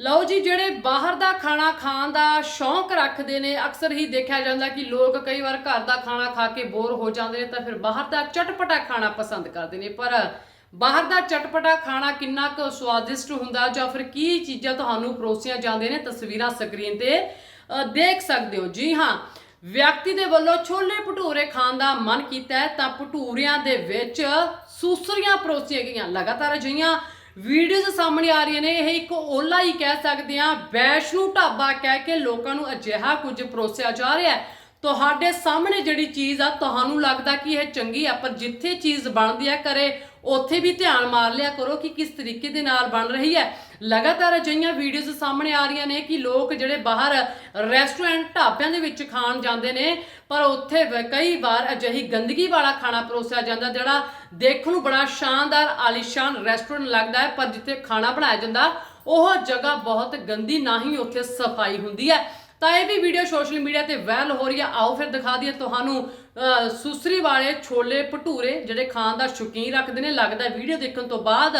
ਲਓ ਜੀ, ਜਿਹੜੇ ਬਾਹਰ ਦਾ ਖਾਣਾ ਖਾਣ ਦਾ ਸ਼ੌਂਕ ਰੱਖਦੇ ਨੇ, ਅਕਸਰ ਹੀ ਦੇਖਿਆ ਜਾਂਦਾ ਕਿ ਲੋਕ ਕਈ ਵਾਰ ਘਰ ਦਾ ਖਾਣਾ ਖਾ ਕੇ ਬੋਰ ਹੋ ਜਾਂਦੇ ਨੇ, ਤਾਂ ਫਿਰ ਬਾਹਰ ਦਾ ਚਟਪਟਾ ਖਾਣਾ ਪਸੰਦ ਕਰਦੇ ਨੇ। ਪਰ ਬਾਹਰ ਦਾ ਚਟਪਟਾ ਖਾਣਾ ਕਿੰਨਾ ਕੁ ਸਵਾਦਿਸ਼ਟ ਹੁੰਦਾ, ਜਾਂ ਫਿਰ ਕੀ ਚੀਜ਼ਾਂ ਤੁਹਾਨੂੰ ਪਰੋਸੀਆਂ ਜਾਂਦੀਆਂ ਨੇ ਤਸਵੀਰਾਂ ਸਕਰੀਨ ਤੇ ਦੇਖ ਸਕਦੇ ਹੋ। ਜੀ ਹਾਂ, ਵਿਅਕਤੀ ਦੇ ਵੱਲੋਂ ਛੋਲੇ ਭਟੂਰੇ ਖਾਣ ਦਾ ਮਨ ਕੀਤਾ ਤਾਂ ਭਟੂਰਿਆਂ ਦੇ ਵਿੱਚ ਸੂਸਰੀਆਂ ਪਰੋਸੀਆਂ ਗਈਆਂ। ਲਗਾਤਾਰ ਅਜਿਹੀਆਂ ਵੀਡੀਓਜ਼ ਸਾਹਮਣੇ ਆ ਰਹੀਆਂ ਨੇ, ਇਹ ਇੱਕ ਓਲਾ ਹੀ ਕਹਿ ਸਕਦੇ ਆ ਵੈਸ਼ਨੂ ਢਾਬਾ ਕਹਿ ਕੇ ਲੋਕਾਂ ਨੂੰ ਅਜਿਹਾ ਕੁਝ ਪਰੋਸਿਆ ਜਾ ਰਿਹਾ ਹੈ। ਤੁਹਾਡੇ ਸਾਹਮਣੇ ਜਿਹੜੀ ਚੀਜ਼ ਆ, ਤੁਹਾਨੂੰ ਲੱਗਦਾ ਕਿ ਇਹ ਚੰਗੀ ਆ, ਪਰ ਜਿੱਥੇ ਚੀਜ਼ ਬਣਦੀ ਹੈ ਕਰੇ ਉੱਥੇ ਵੀ ਧਿਆਨ ਮਾਰ ਲਿਆ ਕਰੋ ਕਿ ਕਿਸ ਤਰੀਕੇ ਦੇ ਨਾਲ ਬਣ ਰਹੀ ਹੈ। ਲਗਾਤਾਰ ਅਜਿਹੀਆਂ ਵੀਡੀਓਜ਼ ਸਾਹਮਣੇ ਆ ਰਹੀਆਂ ਨੇ ਕਿ ਲੋਕ ਜਿਹੜੇ ਬਾਹਰ ਰੈਸਟੋਰੈਂਟ ਢਾਬਿਆਂ ਦੇ ਵਿੱਚ ਖਾਣ ਜਾਂਦੇ ਨੇ, ਪਰ ਉੱਥੇ ਕਈ ਵਾਰ ਅਜਿਹੀ ਗੰਦਗੀ ਵਾਲਾ ਖਾਣਾ ਪਰੋਸਿਆ ਜਾਂਦਾ, ਜਿਹੜਾ ਦੇਖਣ ਨੂੰ ਬੜਾ ਸ਼ਾਨਦਾਰ, ਆਲੀਸ਼ਾਨ ਰੈਸਟੋਰੈਂਟ ਲੱਗਦਾ ਹੈ, ਪਰ ਜਿੱਥੇ ਖਾਣਾ ਬਣਾਇਆ ਜਾਂਦਾ, ਉਹ ਜਗ੍ਹਾ ਬਹੁਤ ਗੰਦੀ, ਨਾ ਹੀ ਉੱਥੇ ਸਫ਼ਾਈ ਹੁੰਦੀ ਹੈ। ਤਾਂ ਇਹ ਵੀ ਵੀਡੀਓ ਸੋਸ਼ਲ ਮੀਡੀਆ ਤੇ ਵਾਇਰਲ ਹੋ ਰਹੀ ਹੈ। ਆਓ ਫਿਰ ਦਿਖਾ ਦਈਏ ਤੁਹਾਨੂੰ ਸੁਸਰੀ ਵਾਲੇ ਛੋਲੇ ਭਟੂਰੇ ਜਿਹੜੇ ਖਾਣ ਦਾ ਸ਼ੌਕੀਨ ਰੱਖਦੇ ਨੇ। ਲੱਗਦਾ ਵੀਡੀਓ ਦੇਖਣ ਤੋਂ ਬਾਅਦ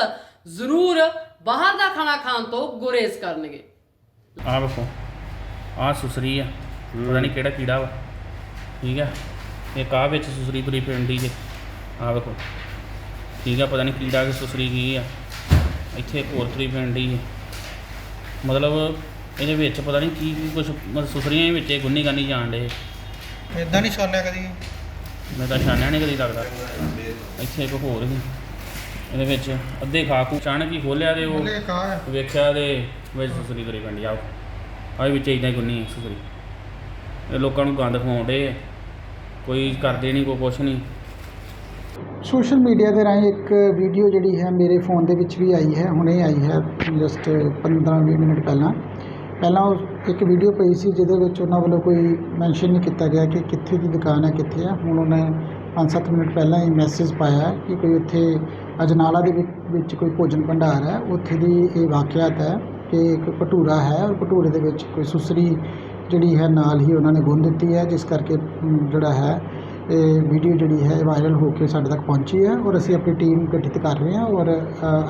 ਜ਼ਰੂਰ ਬਾਹਰ ਦਾ ਖਾਣਾ ਖਾਣ ਤੋਂ ਗੁਰੇਜ਼ ਕਰਨਗੇ। ਆ ਵੇਖੋ ਆ ਸੁਸਰੀ ਆ ਪਤਾ ਨਹੀਂ ਕਿਹੜਾ ਕੀੜਾ ਵਾ। ਠੀਕ ਆ ਇੱਕ ਆ ਵਿੱਚ ਸੁਸਰੀ ਤੁਰੀ ਫਿਰਦੀ ਜੇ? ਆ ਵੇਖੋ ਠੀਕ ਆ ਪਤਾ ਨਹੀਂ ਕੀੜਾ ਕਿ ਸੁਸਰੀ ਕੀ ਆ। ਇੱਥੇ ਇੱਕ ਹੋਰ ਤੁਰੀ ਫਿਰਦੀ ਹੈ ਮਤਲਬ ਇਹਦੇ ਵਿੱਚ ਪਤਾ ਨਹੀਂ ਕੀ ਕੀ ਕੁਝ ਮਤਲਬ ਸੁਸਰੀਆਂ ਦੇ ਵਿੱਚ ਇਹ ਗੁੰਨੀ ਗਾਨੀ ਜਾਣ ਡੇ ਇਦਾਂ ਨਹੀਂ ਛਾਲਿਆ ਕਦੀ। ਮੈਂ ਤਾਂ ਛਾਨਿਆ ਨਹੀਂ ਕਦੀ ਲੱਗਦਾ। ਇੱਥੇ ਇੱਕ ਹੋਰ ਸੀ। ਇਹਦੇ ਵਿੱਚ ਅੱਧੇ ਖਾ ਖੂ ਅਚਾਨਕ ਹੀ ਖੋਲਿਆ ਤੇ ਉਹ ਕਾ ਵੇਖਿਆ ਤੇ ਵਿੱਚ ਸੁਸਰੀ ਤੁਰੀ ਪੈਂਦੀ ਆ। ਆ ਵਿੱਚ ਇਦਾਂ ਹੀ ਗੁੰਨੀ ਸੁਸਰੀ। ਇਹ ਲੋਕਾਂ ਨੂੰ ਗੰਦ ਖਵਾਉਂਦੇ ਕੋਈ ਕਰਦੇ ਨਹੀਂ ਕੋਈ ਕੁਛ ਨਹੀਂ। ਸੋਸ਼ਲ ਮੀਡੀਆ ਦੇ ਰਾਹੀਂ ਇੱਕ ਵੀਡੀਓ ਜਿਹੜੀ ਹੈ ਮੇਰੇ ਫੋਨ ਦੇ ਵਿੱਚ ਵੀ ਆਈ ਹੈ ਹੁਣੇ ਆਈ ਹੈ ਜਸਟ 15-20 ਮਿੰਟ ਪਹਿਲਾਂ। ਪਹਿਲਾਂ ਉਹ ਇੱਕ ਵੀਡੀਓ ਪਈ ਸੀ ਜਿਹਦੇ ਵਿੱਚ ਉਹਨਾਂ ਵੱਲੋਂ ਕੋਈ ਮੈਂਸ਼ਨ ਨਹੀਂ ਕੀਤਾ ਗਿਆ ਕਿ ਕਿੱਥੇ ਦੀ ਦੁਕਾਨ ਹੈ ਕਿੱਥੇ ਹੈ ਹੁਣ ਉਹਨੇ 5-7 ਮਿੰਟ ਪਹਿਲਾਂ ਹੀ ਮੈਸੇਜ ਪਾਇਆ ਕਿ ਕੋਈ ਉੱਥੇ ਅਜਨਾਲਾ ਦੇ ਵਿੱਚ- ਵਿੱਚ ਕੋਈ ਭੋਜਨ ਭੰਡਾਰ ਹੈ। ਉੱਥੇ ਦੀ ਇਹ ਵਾਕਿਆਤ ਹੈ ਕਿ ਇੱਕ ਭਟੂਰਾ ਹੈ ਔਰ ਭਟੂਰੇ ਦੇ ਵਿੱਚ ਕੋਈ ਸੁਸਰੀ ਜਿਹੜੀ ਹੈ ਨਾਲ ਹੀ ਉਹਨਾਂ ਨੇ ਗੁੰਨ ਦਿੱਤੀ ਹੈ, ਜਿਸ ਕਰਕੇ ਜਿਹੜਾ ਹੈ, ਇਹ ਵੀਡੀਓ ਜਿਹੜੀ ਹੈ ਵਾਇਰਲ ਹੋ ਕੇ ਸਾਡੇ ਤੱਕ ਪਹੁੰਚੀ ਹੈ ਔਰ ਅਸੀਂ ਆਪਣੀ ਟੀਮ ਗਠਿਤ ਕਰ ਰਹੇ ਹਾਂ ਔਰ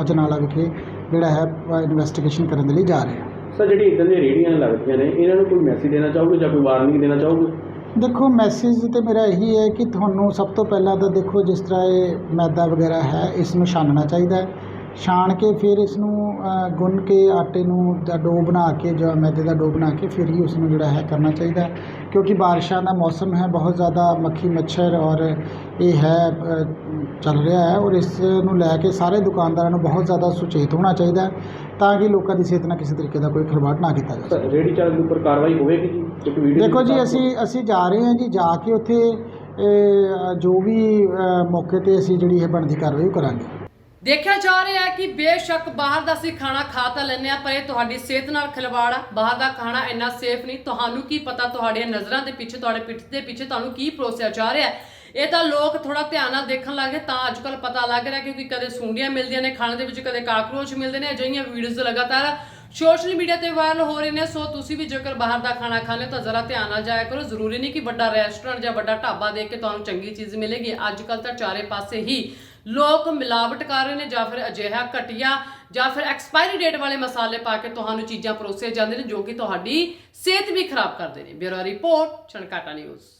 ਅਜਨਾਲਾ ਵਿਖੇ ਜਿਹੜਾ ਹੈ ਇਨਵੈਸਟੀਗੇਸ਼ਨ ਕਰਨ ਦੇ ਲਈ ਜਾ ਰਹੇ ਹਾਂ। ਸਰ ਜਿਹੜੀ ਇਦਾਂ ਦੀਆਂ ਰੇਹੜੀਆਂ ਲੱਗਦੀਆਂ ਨੇ, ਇਹਨਾਂ ਨੂੰ ਕੋਈ ਮੈਸੇਜ ਦੇਣਾ ਚਾਹੋਗੇ ਜਾਂ ਕੋਈ ਵਾਰਨਿੰਗ ਦੇਣਾ ਚਾਹੋਗੇ? ਦੇਖੋ ਮੈਸੇਜ ਤਾਂ ਮੇਰਾ ਇਹੀ ਹੈ ਕਿ ਤੁਹਾਨੂੰ ਸਭ ਤੋਂ ਪਹਿਲਾਂ ਤਾਂ ਦੇਖੋ, ਜਿਸ ਤਰ੍ਹਾਂ ਇਹ ਮੈਦਾ ਵਗੈਰਾ ਹੈ, ਇਸ ਨੂੰ ਛਾਨਣਾ ਚਾਹੀਦਾ ਛਾਣ ਕੇ ਫਿਰ ਇਸ ਨੂੰ ਗੁੰਨ ਕੇ ਆਟੇ ਨੂੰ ਦਾ ਡੋ ਬਣਾ ਕੇ ਜਾਂ ਮੈਦੇ ਦਾ ਡੋ ਬਣਾ ਕੇ ਫਿਰ ਹੀ ਉਸ ਨੂੰ ਜਿਹੜਾ ਹੈ ਕਰਨਾ ਚਾਹੀਦਾ ਕਿਉਂਕਿ ਬਾਰਿਸ਼ਾਂ ਦਾ ਮੌਸਮ ਹੈ ਬਹੁਤ ਜ਼ਿਆਦਾ ਮੱਖੀ ਮੱਛਰ ਔਰ ਇਹ ਹੈ ਚੱਲ ਰਿਹਾ ਹੈ ਔਰ ਇਸ ਨੂੰ ਲੈ ਕੇ ਸਾਰੇ ਦੁਕਾਨਦਾਰਾਂ ਨੂੰ ਬਹੁਤ ਜ਼ਿਆਦਾ ਸੁਚੇਤ ਹੋਣਾ ਚਾਹੀਦਾ ਤਾਂ ਕਿ ਲੋਕਾਂ ਦੀ ਸਿਹਤ ਨਾਲ ਕਿਸੇ ਤਰੀਕੇ ਦਾ ਕੋਈ ਖਿਲਵਾੜ ਨਾ ਕੀਤਾ ਜਾ ਸਰ ਰੇਹੜੀ ਚਾਲਕ ਦੇ ਉੱਪਰ ਕਾਰਵਾਈ ਹੋਵੇਗੀ ਜੀ? ਇੱਕ ਵੀਡੀਓ ਦੇਖੋ ਜੀ ਅਸੀਂ ਅਸੀਂ ਜਾ ਰਹੇ ਹਾਂ ਜੀ ਜਾ ਕੇ ਉੱਥੇ ਜੋ ਵੀ ਮੌਕੇ ਤੇ ਅਸੀਂ ਜਿਹੜੀ ਇਹ ਬਣਦੀ ਕਾਰਵਾਈ ਉਹ ਕਰਾਂਗੇ। ਦੇਖਿਆ ਜਾ ਰਿਹਾ ਹੈ ਕਿ ਬੇਸ਼ੱਕ ਬਾਹਰ ਦਾ ਅਸੀਂ ਖਾਣਾ ਖਾ ਤਾਂ ਲੈਂਦੇ ਆ ਪਰ ਇਹ ਤੁਹਾਡੀ ਸਿਹਤ ਨਾਲ ਖਿਲਵਾੜ ਆ। ਬਾਹਰ ਦਾ ਖਾਣਾ ਇੰਨਾ ਸੇਫ ਨਹੀਂ। ਤੁਹਾਨੂੰ ਕੀ ਪਤਾ ਤੁਹਾਡੀਆਂ ਨਜ਼ਰਾਂ ਦੇ ਪਿੱਛੇ, ਤੁਹਾਡੇ ਪਿੱਠ ਦੇ ਪਿੱਛੇ ਤੁਹਾਨੂੰ ਕੀ ਪਰੋਸਿਆ ਜਾ ਰਿਹਾ ਹੈ? ਇਹ ਤਾਂ ਲੋਕ ਥੋੜਾ ਧਿਆਨ ਨਾਲ ਦੇਖਣ ਲੱਗੇ ਤਾਂ ਅੱਜਕੱਲ ਪਤਾ ਲੱਗ ਰਿਹਾ ਕਿਉਂਕਿ ਕਦੇ ਸੁੰਡੀਆਂ ਮਿਲਦੀਆਂ ਨੇ, ਖਾਣੇ ਦੇ ਵਿੱਚ ਕਦੇ ਕਾਕਰੋਚ ਮਿਲਦੇ ਨੇ, ਅਜਿਹੀਆਂ ਵੀਡੀਓਜ਼ ਲਗਾਤਾਰ ਸੋਸ਼ਲ ਮੀਡੀਆ ਤੇ ਵਾਇਰਲ ਹੋ ਰਹੇ ਨੇ। ਸੋ ਤੁਸੀਂ ਵੀ ਜੇਕਰ ਬਾਹਰ ਦਾ ਖਾਣਾ ਖਾਣੇ ਤਾਂ ਜ਼ਰਾ ਧਿਆਨ ਨਾਲ ਜਾਇਆ ਕਰੋ। ਜ਼ਰੂਰੀ ਨਹੀਂ ਕਿ ਵੱਡਾ ਰੈਸਟੋਰੈਂਟ ਜਾਂ ਵੱਡਾ ਢਾਬਾ ਦੇਖ ਕੇ ਤੁਹਾਨੂੰ ਚੰਗੀ ਚੀਜ਼ ਮਿਲੇਗੀ। ਅੱਜਕੱਲ ਤਾਂ ਚਾਰੇ ਪਾਸੇ ਹੀ ਲੋਕ ਮਿਲਾਵਟ ਕਰ ਰਹੇ ਨੇ ਜਾਂ ਫਿਰ ਅਜਿਹਾ ਘਟੀਆ ਜਾਂ ਫਿਰ ਐਕਸਪਾਇਰੀ ਡੇਟ ਵਾਲੇ ਮਸਾਲੇ ਪਾ ਕੇ ਤੁਹਾਨੂੰ ਚੀਜ਼ਾਂ ਪਰੋਸੇ ਜਾਂਦੇ ਨੇ ਜੋ ਕਿ ਤੁਹਾਡੀ ਸਿਹਤ ਵੀ ਖਰਾਬ ਕਰਦੇ ਨੇ। Bureau report, Chhankata news.